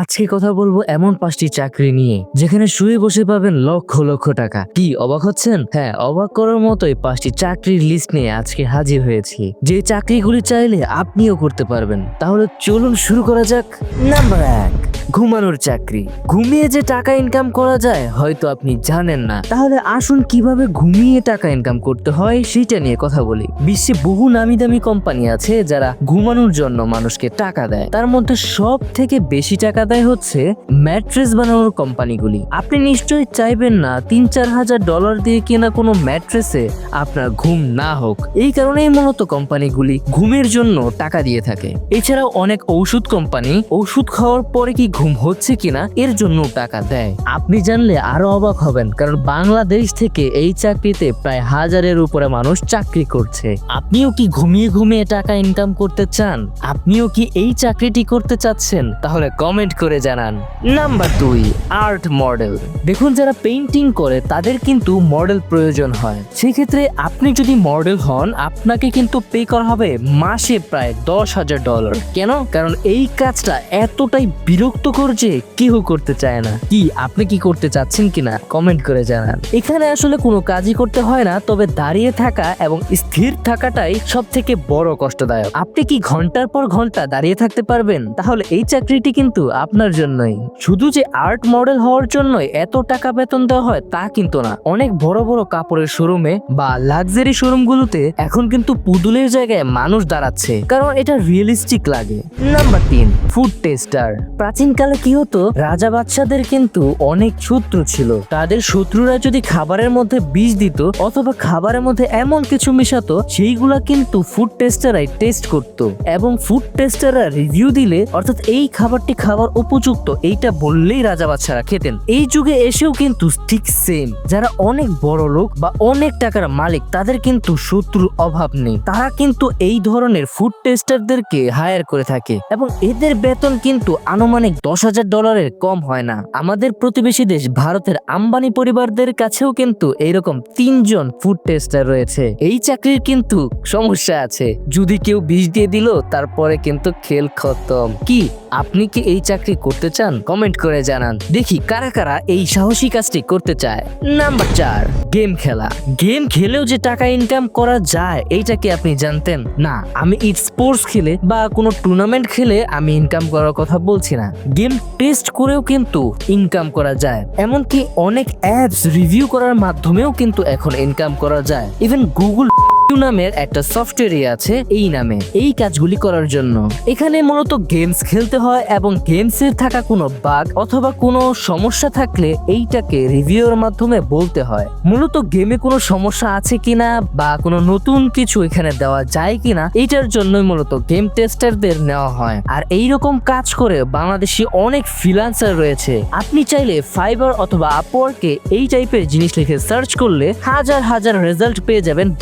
আজকে কথা বলব এমন পাঁচটি চাকরি নিয়ে, যেখানে শুয়ে বসে পাবেন লক্ষ লক্ষ টাকা। কি, অবাক হচ্ছেন? হ্যাঁ অবাক করার মতোই পাঁচটি চাকরির লিস্ট নিয়ে আজকে হাজির হয়েছি। যে চাকরিগুলি চাইলে আপনিও করতে পারবেন। তাহলে চলুন শুরু করা যাক। নাম্বার এক, ঘুমানোর চাকরি। ঘুমিয়ে যে টাকা ইনকাম করা যায়, হয়তো আপনি জানেন না। তাহলে আসুন কীভাবে ঘুমিয়ে টাকা ইনকাম করতে হয় সেটা নিয়ে কথা বলি। বিশ্বে বহু নামি দামি কোম্পানি আছে যারা ঘুমানোর জন্য মানুষকে টাকা দেয়। তার মধ্যে সব থেকে বেশি টাকা দেয় হচ্ছে ম্যাট্রেস বানানোর কোম্পানিগুলি। আপনি নিশ্চয়ই চাইবেন না তিন চার হাজার ডলার দিয়ে কেনা কোনো ম্যাট্রেসে আপনার ঘুম না হোক। এই কারণেই মূলত কোম্পানিগুলি ঘুমের জন্য টাকা দিয়ে থাকে। এছাড়াও অনেক ঔষধ কোম্পানি ওষুধ খাওয়ার পরে কি ঘুম হচ্ছে কিনা এর জন্য টাকা দেয়। আপনি জানলে আরও অবাক হবেন, কারণ বাংলাদেশ থেকে এই চাকরিতে প্রায় হাজারের উপরে মানুষ চাকরি করছে। আপনিও কি ঘুমিয়ে ঘুমিয়ে টাকা ইনকাম করতে চান? আপনিও কি এই চাকরিটি করতে চাচ্ছেন? তাহলে কমেন্ট করে জানান। নাম্বার দুই আর্ট মডেল দেখুন, যারা পেইন্টিং করে, তাদের কিন্তু মডেল প্রয়োজন হয়। সেক্ষেত্রে আপনি যদি মডেল হন, আপনাকে কিন্তু পে করা হবে মাসে প্রায় দশ হাজার ডলার কেন? কারণ এই কাজটা এতটাই বিরক্তকর যে কেউ করতে চায় না। কি, আপনি কি করতে চাচ্ছেন কিনা? কমেন্ট করে জানান। এখানে আসলে কোনো কাজই করতে হয় না, তবে দাঁড়িয়ে থাকা এবং স্থির থাকাটাই সব থেকে বড় কষ্টদায়ক। আপনি কি ঘণ্টার পর ঘণ্টা দাঁড়িয়ে থাকতে পারবেন? তাহলে এই চাকরিটি কিন্তু আপনার জন্যই। শুধু যে আর্ট মডেল হওয়ার জন্যই এত টাকা বেতন দেওয়া হয় তা কিন্তু না। অনেক বড় বড় কাপড়ের শোরুমে বা লাক্সারি শোরুমগুলোতে এখন কিন্তু পুতুলের জায়গায় মানুষ দাঁড়াচ্ছে। কারণ এটা রিয়েলিস্টিক লাগে। নাম্বার তিন ফুড টেস্টার প্রাচীনকালে কি হতো, রাজা বাদশাদের কিন্তু অনেক শত্রু ছিল। তাদের শত্রুরা যদি খাবারের মধ্যে বিষ দিত অথবা খাবারের মধ্যে এমন কিছু মিশাতো, সেইগুলা কিন্তু ফুড টেস্টারাই টেস্ট করত। এবং ফুড টেস্টাররা রিভিউ দিলে, অর্থাৎ এই খাবারটি খাবার উপযুক্ত, এইটা বললেই রাজা বাদশারা খেতেন। এই যুগে এসেও কিন্তু ঠিক সেম যারা অনেক বড় লোক বা অনেক টাকার মালিক, তাদের কিন্তু শত্রুর অভাব নেই। তারা কিন্তু এই ধরনের ফুড টেস্টারদেরকে হায়ার করে থাকে এবং এদের বেতন কিন্তু আনুমানিক দশ হাজার ডলারের কম হয় না। আমাদের প্রতিবেশী দেশ ভারতের আম্বানি পরিবারদের কাছেও কিন্তু এইরকম তিনজন ফুড টেস্টার রয়েছে। এই চাকরির কিন্তু সমস্যা আছে। যদি কেউ বিষ দিয়ে দিল, তারপরে কিন্তু খেল খতম। কি? আপনি কি এই চাকরি করতে চান? কমেন্ট করে জানান। দেখি কারা কারা এই সাহসী কাজটি করতে চায়। নাম্বার চার, গেম খেলা। গেম খেলেও যে টাকা ইনকাম করা যায়, এইটা কি আপনি জানতেন? না, আমি স্পোর্টস খেলে বা কোনো টুর্নামেন্ট খেলে আমি ইনকাম করার কথা বলছি না। গেম টেস্ট করেও কিন্তু ইনকাম করা যায়। এমনকি অনেক অ্যাপস রিভিউ করার মাধ্যমেও কিন্তু এখন ইনকাম করা যায়। ইভেন গুগল নামের একটা সফটওয়্যার আছে এই নামে। এই কাজগুলি করার জন্য। এখানে মূলত গেমস খেলতে হয় এবং গেমসের থাকা কোনো বাগ অথবা কোনো সমস্যা থাকলে এইটাকে রিভিউর মাধ্যমে বলতে হয়। মূলত গেমে কোনো সমস্যা আছে কিনা বা কোনো নতুন কিছু এখানে দেওয়া যায় কিনা, এইটার জন্যই মূলত গেম টেস্টারদের নেওয়া হয়। আর এই রকম কাজ করে বাংলাদেশি অনেক ফ্রিল্যান্সার রয়েছে। আপনি চাইলে ফাইবার অথবা আপওয়ার্কে এই টাইপের জিনিস লিখে সার্চ করলে হাজার হাজার রেজাল্ট পেয়ে যাবেন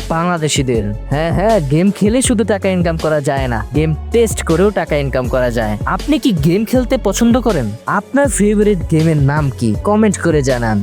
বাংলাদেশিদের হ্যাঁ হ্যাঁ গেম খেলে শুধু টাকা ইনকাম করা যায় না গেম টেস্ট করেও টাকা ইনকাম করা যায়। আপনি কি গেম খেলতে পছন্দ করেন? আপনার ফেভারিট গেমের নাম কি? কমেন্ট করে জানান।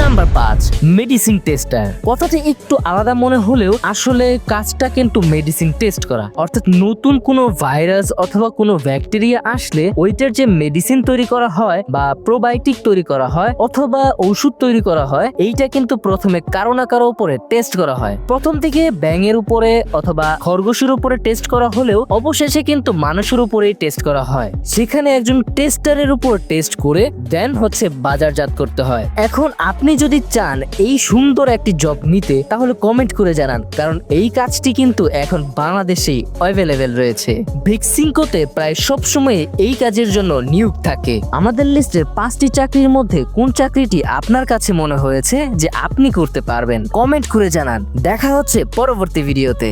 নাম্বার পাঁচ মেডিসিন টেস্টার কথাটা একটু আলাদা মনে হলেও আসলে কাজটা কিন্তু মেডিসিন টেস্ট করা। অর্থাৎ নতুন কোনো ভাইরাস অথবা কোনো ব্যাকটেরিয়া আসলে ওইটার যে মেডিসিন তৈরি করা হয় বা প্রোবায়োটিক তৈরি করা হয় অথবা ওষুধ তৈরি করা হয়, এইটা কিন্তু প্রথমে কারও না কারও উপরে টেস্ট করা হয়। প্রথম থেকে ব্যাঙের উপরে অথবা খরগোশের উপরে টেস্ট করা হলেও অবশেষে কিন্তু মানুষের উপরেই টেস্ট করা হয়। সেখানে একজন টেস্টারের উপর টেস্ট করে দেন হচ্ছে বাজারজাত করতে হয়। এখন আপনি যদি চান এই সুন্দর একটি জব নিতে, তাহলে কমেন্ট করে জানান, কারণ এই কাজটি কিন্তু এখন বাংলাদেশেই অ্যাভেলেবেল রয়েছে। ভিক্সিংকোতে প্রায় সবসময় এই কাজের জন্য নিয়োগ থাকে। আমাদের লিস্টের পাঁচটি চাকরির মধ্যে কোন চাকরিটি আপনার কাছে মনে হয়েছে যে আপনি করতে পারবেন? কমেন্ট করে জানান। দেখা হচ্ছে পরবর্তী ভিডিওতে